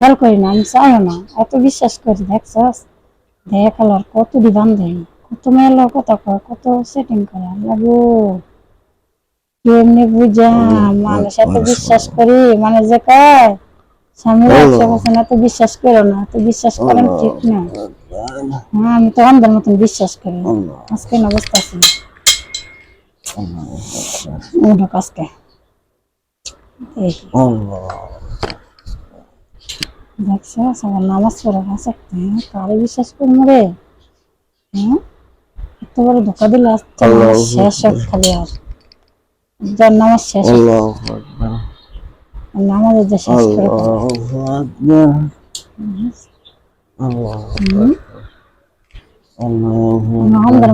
খেয়াল করি না আমি চাইও না। এত বিশ্বাস করি দেখছস? দেখ আলার কত দিবান দেয়। কত মেয়ের লোক কয় কত সেটিং করে। লাগো কেমনি বুঝা মানুষ এত বিশ্বাস করি মানে যে কয় স্বামী একশো এত বিশ্বাস করো না এত বিশ্বাস করেন ঠিক না। হ্যাঁ আমি তো অন্ধের মতন বিশ্বাস করি। আজকে অবস্থা উঠক আজকে এই দেখছ? সবার নামাজ পড়ে আছে কারে বিশ্বাস করব রে। হ্যাঁ এত বড় ধোকা দিলে শেষ হোক খালি আর। যার নামাজ শেষ নামাজের যে শেষ করে।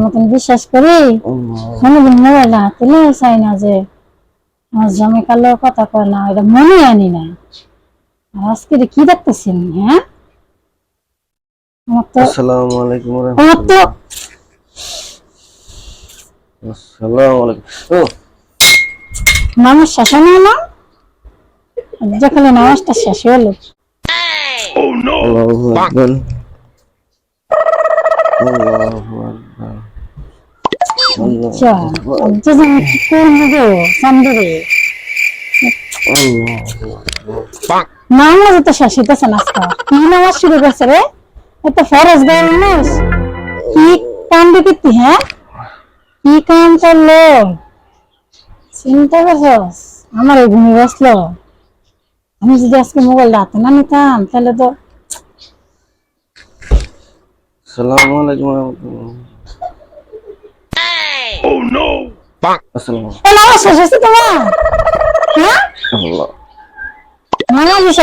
মতন বিশ্বাস করি? কোনোদিন মোবাইল হাতে চাই না যে আমার জমে কালো কথা কয় না এটা মনে আনি না। আজকে কি দেখতেছেন হ্যাঁ? আমার তো আসসালামু আলাইকুম আমার তো আসসালামু আলাইকুম। ও। নামাজ শেষ না? যেখানে নামাজটা শেষ হলো আল্লাহু আকবার। আল্লাহু আকবার। আচ্ছা আমি কি করব গো সান্দরে নামাজ তো শেষ হইতেছে না আজকে কি নামাজ শুরু করছে রে এত ফরজ গায়ে মানুষ কি কাম দেখি হ্যাঁ কি কাম করল চিন্তা করছস আমার এই ঘুমিয়ে বসল আমি যদি আজকে মোবাইলটা হাতে না নিতাম তাহলে তো আসসালামু আলাইকুম রাহমাতুল্লাহ আসসালামু এ নামাজ শেষ হয়েছে তোমার হ্যাঁ আল্লাহ নামাজ শেষ